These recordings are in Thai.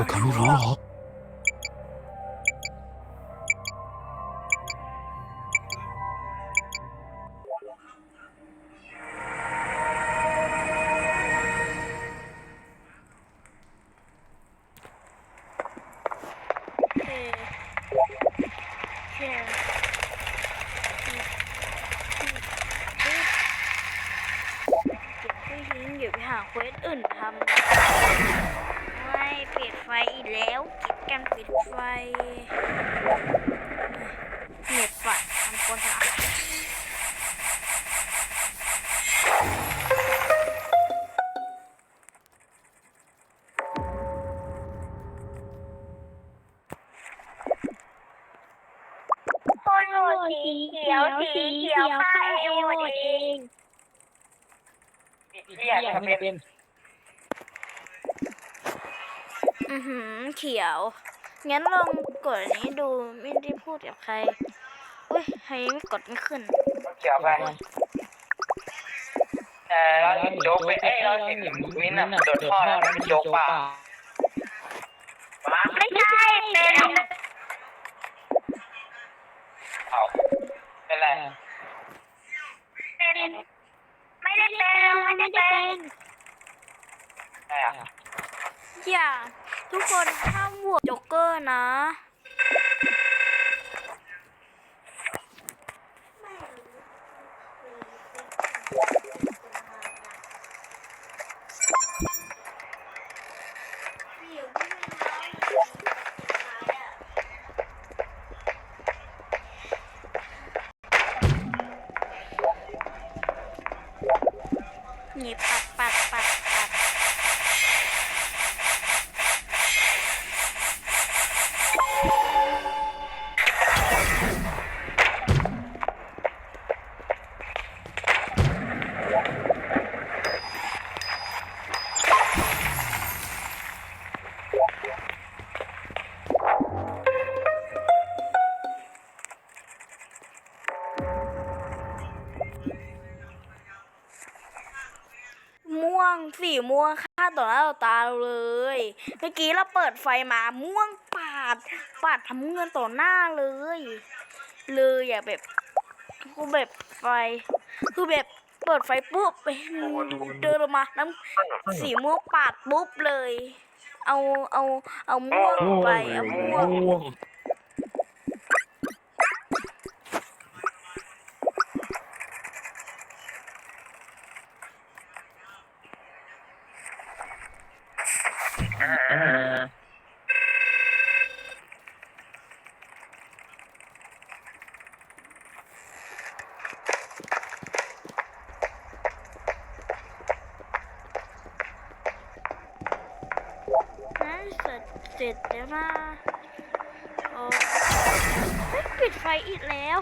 วกเขาไม่รู้หรอกหญิงเดี๋ยวไปหาเควสอื่นทำไม่ปิดไฟอีกแล้วเก็บกันปิดไฟ เน็ตฝัดทำความสะอาดคนโหวตสีเขียวสีเขียวค่ะเอหวเองเที่ยทำไม่เป็นอือหือเขียว งั้นลองกดนี้ดูไม่ได้พูดกับใครอุ้ยใครไม่กดไม่ขึ้นเขียวไปเออเราเห็นโจ๊กไปเอ้ยเราเห็นวินอะโดดท่อแล้วเป็นโจ๊กป่าไม่ใช่เป็นเอาเป็นไรเป็นไม่ได้เป็นไม่ได้เป็นใช่อะอย่าทุกคนห้ามโหว เกอร์นะ สีม่วงค่าต่อหน้าต่อตาเราเลย เมื่อกี้เราเปิดไฟมาม่วงปาด ปาดทำเงินต่อหน้าเลย เลยอย่าแบบคือแบบไฟคือแบบเปิดไฟปุ๊บไปเดินออกมาน้ำสีม่วงปาดปุ๊บเลย เอาเอาเอาม่วงไปเอาม่วง นั่นเสร็จเสร็จแล้วนะโอ้ยปิดไฟอีกแล้ว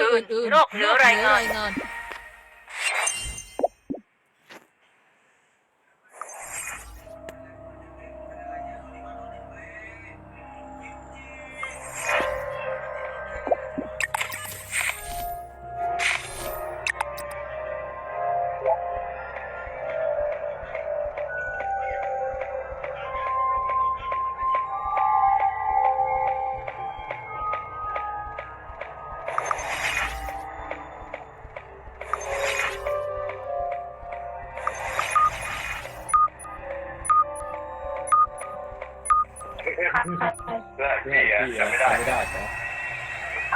ออื่นๆโรคเหลือรายง เพื่อนเพื่อด้ไม่ได้ไม่ได้เหรามอ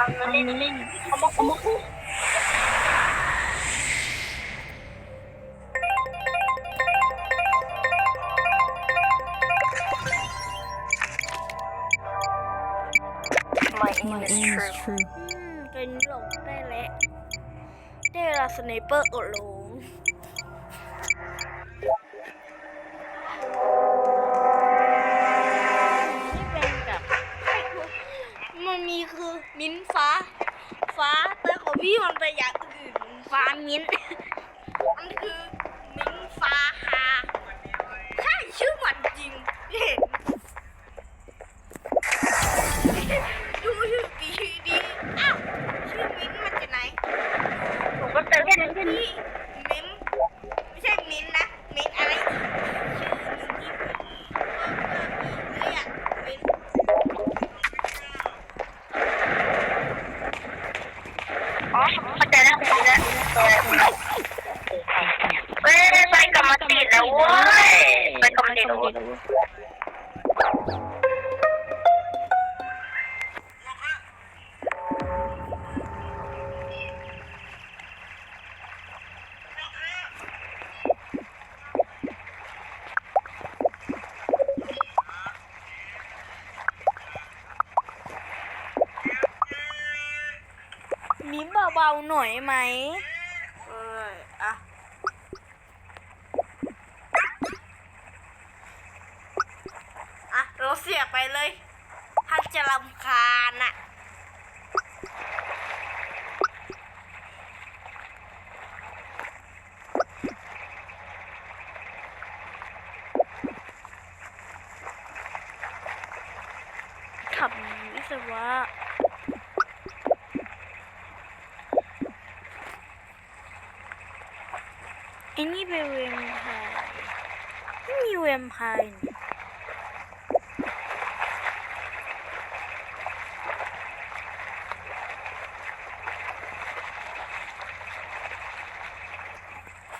าเอามไอืมตันหลงได้แล้วได้เวลาสไนเปอร์อดโล มิ้นฟ้า ฟ้าแต่ของพี่มันไปนอย่างอื่นฟ้ามิ้นมันคือมิ้นฟ้าฮาใช่ชื่อมันจริงเห็นดูชื่อดีดีอ้าวชื่อมิ้นท์มาจากไหนผมก็เจอแค่นั้นแค่นี้ เบาๆหน่อยไหมเอออะอะเราเสียไปเลยถ้าจะรำคาญอะขับวิศวะ อันนี้เป็นเวมไพร์ไม่มีเวมไพร์นี่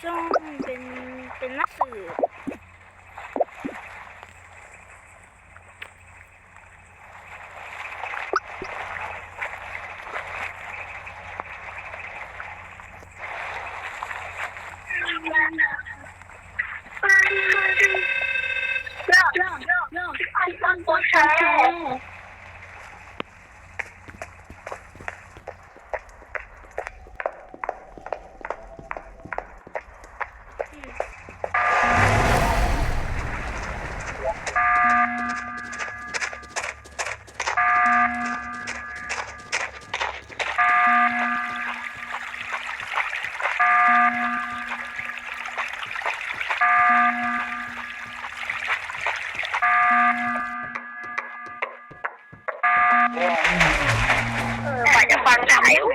จ้องเป็นเป็นนักสืบ 上次 ไออฝ่าจะฟังทำไม